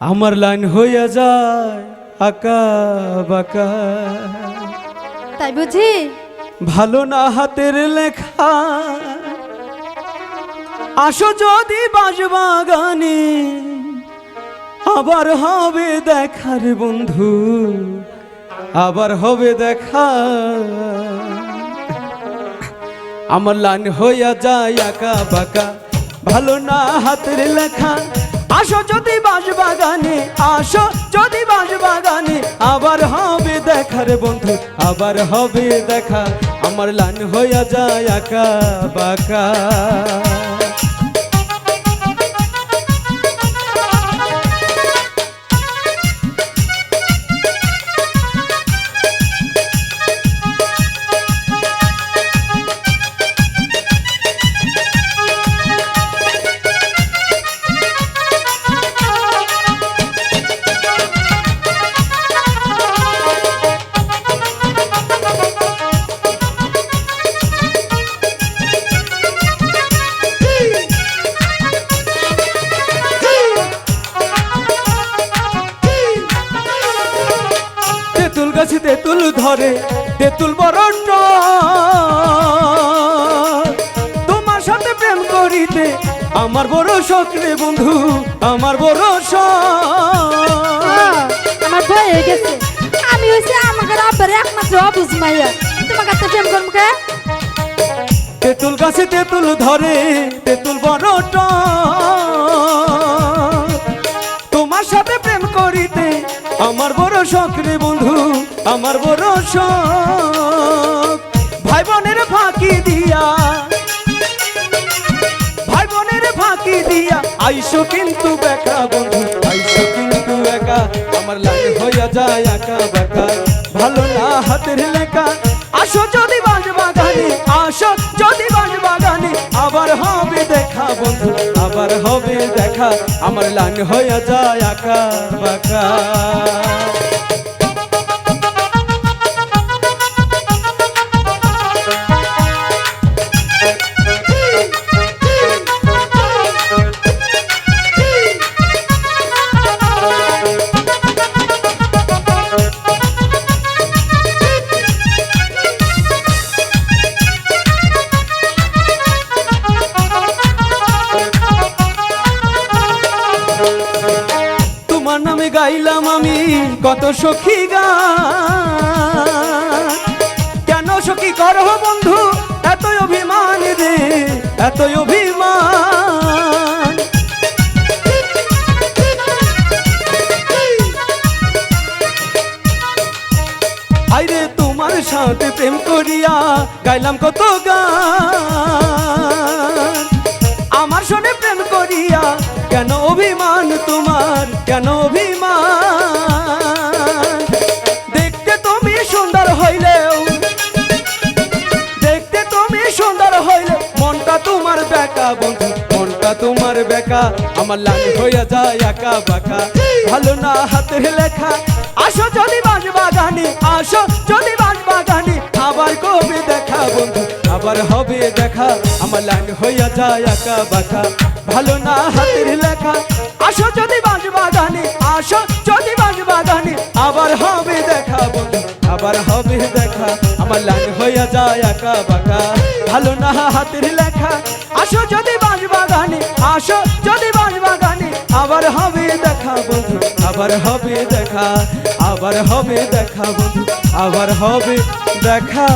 আমার লাইন হইয়া যায় আকা বাকা। তাই বুঝি? ভালো না হাতের লেখা। আসো যদি বাজবাগানে আবার হবে দেখার বন্ধু আবার হবে দেখা। আমার লাইন হইয়া যায় আঁকা বাঁকা। ভালো না হাতের লেখা। আসো যদি বাজবাগানে আসো যদি বাজবাগানে আবার হবে দেখার বন্ধু, আবার হবে দেখা, আমার লান হইয়া যায় আঁকা বাঁকা। গাছে তেঁতুল ধরে তেঁতুল বড়। তোমার সাথে প্রেম করিতে আমার বড় শখ রে বন্ধু আমার বড় আমার ভয় হয়ে গেছে আমি হইছে আমাকে আব্বার একমাত্র অবুঝ মাইয়া তোমার কাছে প্রেম করব কে তেঁতুল গাছে তেঁতুল ধরে তেঁতুল বড়। তোমার সাথে প্রেম করিতে আমার বড় শখ রে বন্ধু আমার বড় শখ। ভাই বোনের ফাঁকি দিয়া, ভাই বোনের ফাঁকি দিয়া আইসো কিন্তু বেকা বন্ধু, আইসো কিন্তু একা আমার লাগে হইয়া যায় একা বেকা। ভালো না হাতের লেখা। আসো যদি বাজ বাগানে, আসো যদি বাজ বাগানে, আবার হবে দেখা বন্ধু, আবার হবে দেখা। আমার লাইন হইয়া যায় একা বাকা। তোমার নামে গাইলাম আমি, কত সখী গান কেন সখী করো বন্ধু, এতই অভিমান রে, এতই অভিমান। আইরে তোমার সাথে প্রেম করিয়া গাইলাম কত গান অভিমান। দেখতে তুমি সুন্দর হইলেও, দেখতে তুমি সুন্দর হইলে মনটা তোমার বেকা বন্ধু, মনটা তোমার বেকা, আমার লাল হইয়া যায় একা বাঁকা। ভালো না হাতের লেখা, আসো যদি বাজ বাগানে, আসো যদি বাজ বাগানে, আবার কবে দেখা বন্ধু, আবার হবে দেখা, আমার লাল হইয়া যায় একা বাঁকা। ভালো না হাতের লেখা। আসো যদি বাজ বাগানে আসো যদি বাজ বাগানে আবার হবে দেখা বন্ধু, আবার হবে দেখা। আমার লাল হইয়া যায় একা বাঁকা। ভালো না হাতের লেখা। আসো যদি বাজ বাগানে আসো যদি বাজ বাগানে আবার হবে দেখা বন্ধু, আবার হবে দেখা। আবার হবে দেখা বন্ধু, আবার হবে দেখা।